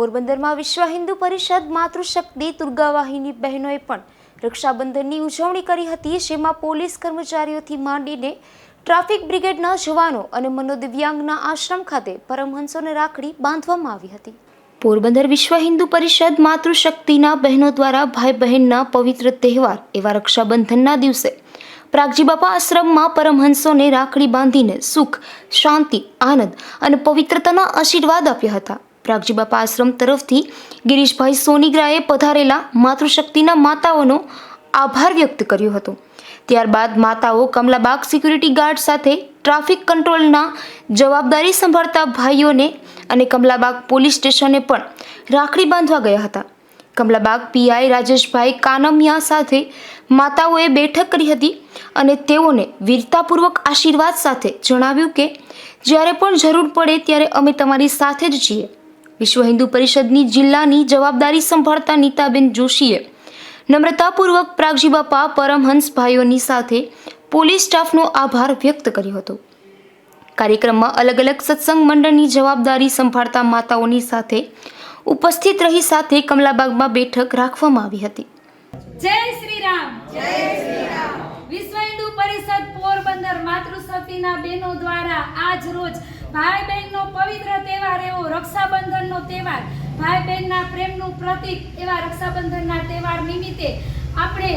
પોરબંદરમાં વિશ્વ હિન્દુ પરિષદ માતૃશક્તિ દુર્ગાવાહિની બહેનોએ પણ રક્ષાબંધનની ઉજવણી કરી હતી, જેમાં પોલીસ કર્મચારીઓથી માંડીને ટ્રાફિક બ્રિગેડના જવાનો અને મનોદિવ્યાંગના આશ્રમ ખાતે પરમહંસોને રાખડી બાંધવામાં આવી હતી. પોરબંદર વિશ્વ હિન્દુ પરિષદ માતૃશક્તિના બહેનો દ્વારા ભાઈ બહેનના પવિત્ર તહેવાર એવા રક્ષાબંધનના દિવસે પ્રાગજી બાપા આશ્રમમાં પરમહંસોને રાખડી બાંધીને સુખ, શાંતિ, આનંદ અને પવિત્રતાના આશીર્વાદ આપ્યા હતા. પ્રાગજી બાપા આશ્રમ તરફથી ગિરીશભાઈ સોનીગ્રાએ પધારેલા માતૃશક્તિના માતાઓનો આભાર વ્યક્ત કર્યો હતો. ત્યારબાદ માતાઓ કમલાબાગ સિક્યુરિટી ગાર્ડ સાથે ટ્રાફિક કંટ્રોલના જવાબદારી સંભાળતા ભાઈઓને અને કમલાબાગ પોલીસ સ્ટેશને પણ રાખડી બાંધવા ગયા હતા. કમલાબાગ પીઆઈ રાજેશભાઈ કાનમિયા સાથે માતાઓએ બેઠક કરી હતી અને તેઓને વીરતાપૂર્વક આશીર્વાદ સાથે જણાવ્યું કે જ્યારે પણ જરૂર પડે ત્યારે અમે તમારી સાથે જ છીએ. વિશ્વ હિન્દુ પરિષદની જિલ્લાની જવાબદારી સંભાળતા નીતાબેન જોશીએ નમ્રતાપૂર્વક પ્રાગજી બાપા પરમહંસ ભાઈઓની સાથે પોલીસ સ્ટાફનો આભાર વ્યક્ત કર્યો હતો. કાર્યક્રમમાં અલગ અલગ સત્સંગ મંડળની જવાબદારી સંભાળતા માતાઓની સાથે ઉપસ્થિત રહી સાથે કમલાબાગમાં બેઠક રાખવામાં આવી હતી. જય શ્રી રામ જય શ્રી રામ વિશ્વ હિન્દુ પરિષદ પોરબંદર માતૃશક્તિના બહેનો દ્વારા આજ રોજ ભાઈ બહેનનો રક્ષાબંધનનો તહેવાર ભાઈ બહેનના પ્રેમનું પ્રતીક એવા રક્ષાબંધનના તહેવાર નિમિત્તે આપણે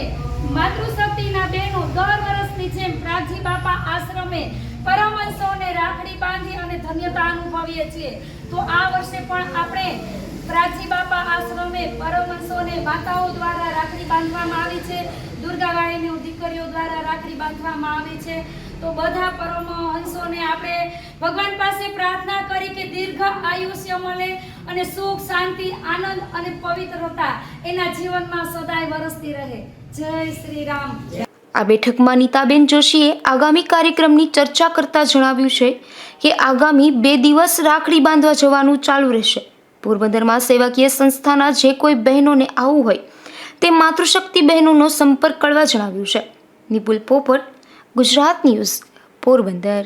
માતૃશક્તિના બહેનો દર વર્ષની જેમ પ્રાજી બાપા આશ્રમે પરમહંસોને રાખડી બાંધી અને ધન્યતા અનુભવીએ છીએ. તો આ વર્ષે પણ આપણે પ્રાચી બાપા આશ્રમે પરમહંસોને માતાઓ દ્વારા રાખડી બાંધવામાં આવી છે. દુર્ગાબાઈની દીકરીઓ દ્વારા રાખડી બાંધવામાં આવી છે. તો બધા પરમહંસ ભગવાન પાસે પ્રાર્થના કરી કે દીર્ઘ આયુષ્ય મળે અને સુખ, શાંતિ, આનંદ અને પવિત્રતા એના જીવનમાં સદાય વરસતી રહે. જય શ્રી રામ આ બેઠકમાં નીતાબેન જોશીએ આગામી કાર્યક્રમની ચર્ચા કરતા જણાવ્યું છે કે આગામી બે દિવસ રાખડી બાંધવા જવાનું ચાલુ રહેશે. પોરબંદરમાં સેવાકીય સંસ્થાના જે કોઈ બહેનોને આવવું હોય, તે માતૃશક્તિ બહેનોનો સંપર્ક કરવા જણાવ્યું છે. નિપુલ પોપટ, ગુજરાત ન્યૂઝ, પોરબંદર.